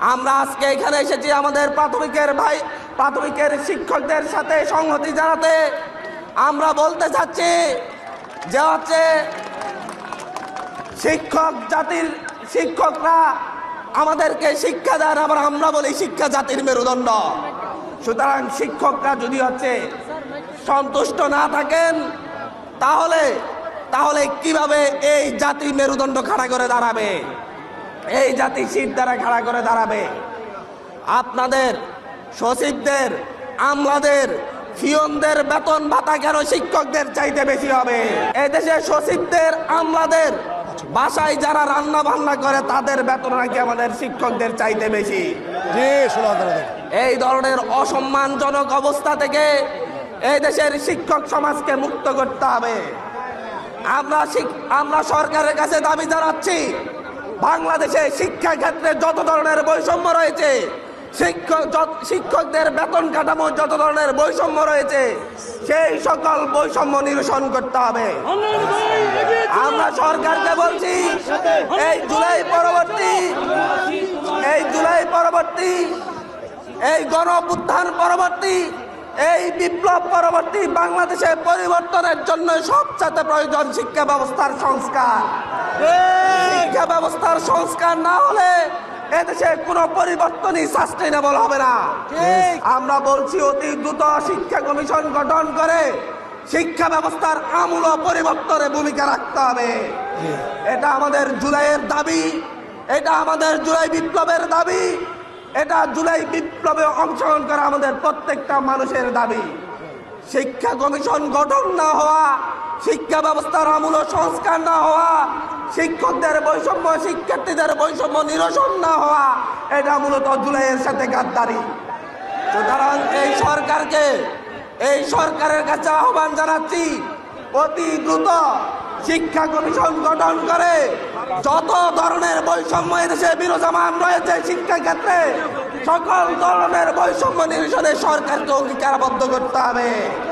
আমরা আজকে এখানে এসেছি আমাদের প্রাথমিকের ভাই, প্রাথমিকের শিক্ষকদের সাথে সংহতি জানাতে। আমরা বলতে চাচ্ছি যে হচ্ছে শিক্ষক জাতির শিক্ষকরা আমাদেরকে শিক্ষা দেন, আবার আমরা বলি শিক্ষা জাতির মেরুদণ্ড। সুতরাং শিক্ষকরা যদি হচ্ছে সন্তুষ্ট না থাকেন, তাহলে তাহলে কীভাবে এই জাতি মেরুদণ্ড খাড়া করে দাঁড়াবে? এই জাতি শীত দ্বারা খাড়া করে দাঁড়াবে। আপনাদের সচিবদের আমলাদের ফিয়নদের বেতন ভাতা কেন শিক্ষকদের চাইতে বেশি হবে? এই দেশে সচিবদের আমলাদের বাসায় যারা রান্না বান্না করে তাদের বেতন নাকি আমাদের শিক্ষকদের চাইতে বেশি। এই ধরনের অসম্মানজনক অবস্থা থেকে এই দেশের শিক্ষক সমাজকে মুক্ত করতে হবে। আমরা আমরা সরকারের কাছে দাবি জানাচ্ছি বাংলাদেশে শিক্ষা ক্ষেত্রে যত ধরনের বৈষম্য রয়েছে, শিক্ষক শিক্ষকদের বেতন কাঠামো যত ধরনের বৈষম্য রয়েছে, সেই সকল বৈষম্য নিরসন করতে হবে। আমরা সরকারকে বলছি, এই জুলাই পরবর্তী, এই জুলাই পরবর্তী, এই গণ পরবর্তী এই বিপ্লব পরবর্তী বাংলাদেশে পরিবর্তনের জন্য সবচেয়ে প্রয়োজন শিক্ষা ব্যবস্থার সংস্কার। শিক্ষা ব্যবস্থার সংস্কার না হলে এদেশে কোনো পরিবর্তনই সাস্টেনেবল হবে না। আমরা বলছি অতি দ্রুত শিক্ষা কমিশন গঠন করে শিক্ষা ব্যবস্থার আমূল পরিবর্তনে ভূমিকা রাখতে হবে। এটা আমাদের জুলাইয়ের দাবি, এটা আমাদের জুলাই বিপ্লবের দাবি এটা জুলাই বিপ্লবে অংশগ্রহণ করা আমাদের প্রত্যেকটা মানুষের দাবি। শিক্ষা কমিশন গঠন না হওয়া, শিক্ষা ব্যবস্থার আমূল সংস্কার না হওয়া, শিক্ষকদের বৈষম্য, শিক্ষার্থীদের বৈষম্য নিরসন না হওয়া, এটা মূলত জুলাইয়ের সাথে গাদ্দারি। সুতরাং এই সরকারকে, এই সরকারের কাছে আহ্বান জানাচ্ছি, অতি দ্রুত শিক্ষা কমিশন গঠন করে যত ধরনের বৈষম্য এদেশে বিরোধমান রয়েছে শিক্ষা ক্ষেত্রে সকল ধরনের বৈষম্য নিরসনে সরকারকে অঙ্গীকারবদ্ধ করতে হবে।